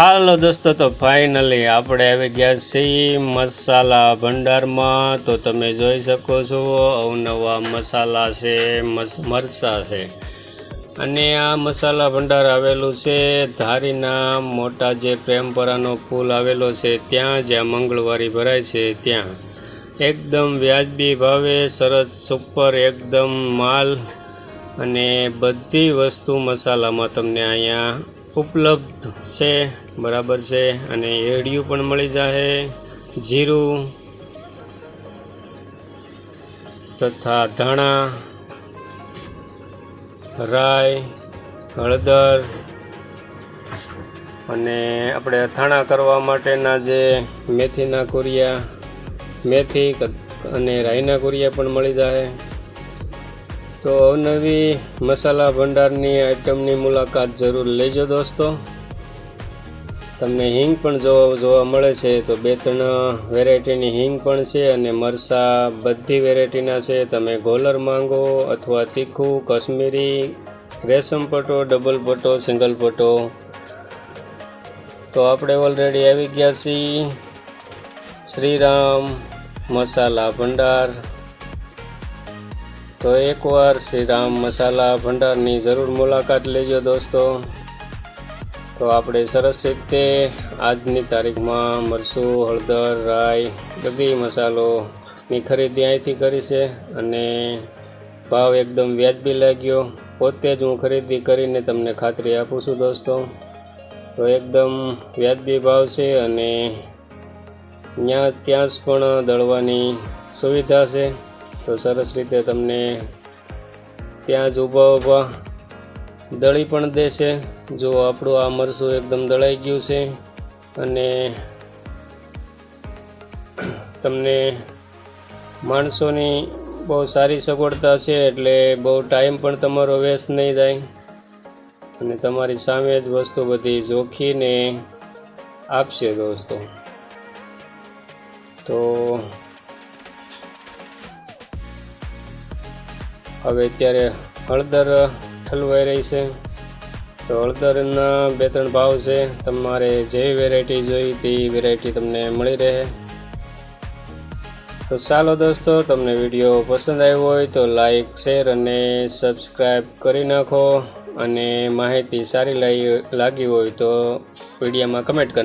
હાલો દોસ્તો, તો ફાઇનલી આપણે આવી ગયા છીએ મસાલા ભંડારમાં. તો તમે જોઈ શકો છો, અવનવા મસાલા છે મરચાં છે. અને આ મસાલા ભંડાર આવેલું છે, ધારીના મોટા જે પ્રેમપરાનો પુલ આવેલો છે, ત્યાં જ્યાં મંગળવારી ભરાય છે, ત્યાં. એકદમ વ્યાજબી ભાવે, સરસ, સુપર, એકદમ માલ. અને બધી વસ્તુ મસાલામાં તમને અહીંયા ઉપલબ્ધ છે, બરાબર છે, અને એડિયું પણ મળી જાય જીરું તથા ધાણા રાય હળદર અને આપણે અથાણા કરવા માટેના જે મેથીના કુરિયા, મેથી અને રાઈના કુરિયા પણ મળી જાય તો અવનવી મસાલા ભંડારની આઇટમની મુલાકાત જરૂર લેજો દોસ્તો. તમને હિંગ પણ જોવા જોવા મળે છે, તો બે ત્રણ વેરાયટીની હિંગ પણ છે અને મરસા બધી વેરાયટીના છે. તમે ગોલર માંગો અથવા તીખું, કશ્મીરી, રેશમ પટ્ટો ડબલ પટ્ટો સિંગલ પટ્ટો તો આપણે ઓલરેડી આવી ગયા છીએ. શ્રીરામ મસાલા ભંડાર. તો એકવાર શ્રી રામ મસાલા ભંડારની જરૂર મુલાકાત લેજો દોસ્તો. તો આપણે સરસ રીતે આજની તારીખમાં મરચું, હળદર, રાઈ, બધી મસાલોની ખરીદી અહીંથી કરી છે અને ભાવ એકદમ વ્યાજબી લાગ્યો. પોતે જ હું ખરીદી કરીને તમને ખાતરી આપું છું દોસ્તો. તો એકદમ વ્યાજબી ભાવ છે અને ત્યાં ત્યાં જ પણ દળવાની સુવિધા છે. તો સરસ રીતે તમને ત્યાં જ ઊભા ઊભા દળી પણ દેશે. જો આપણું આ મરસું એકદમ દળાઈ ગયું છે અને તમને માણસોની બહુ સારી સગવડતા છે એટલે બહુ ટાઈમ પણ તમારો વેસ્ટ નહીં થાય. અને તમારી સામે જ વસ્તુ બધી જોખીને આપશે દોસ્તો. તો હવે અત્યારે હળદર ઠલવાઈ રહી છે. તો હળદરના બે ત્રણ ભાવ છે. તમારે જે વેરાયટી જોઈ તે વેરાયટી તમને મળી રહે. તો ચાલો દોસ્તો, તમને વીડિયો પસંદ આવ્યો હોય તો લાઈક શેર અને સબસ્ક્રાઈબ કરી નાખો. અને માહિતી સારી લાગી હોય તો વિડીયોમાં કમેન્ટ કરી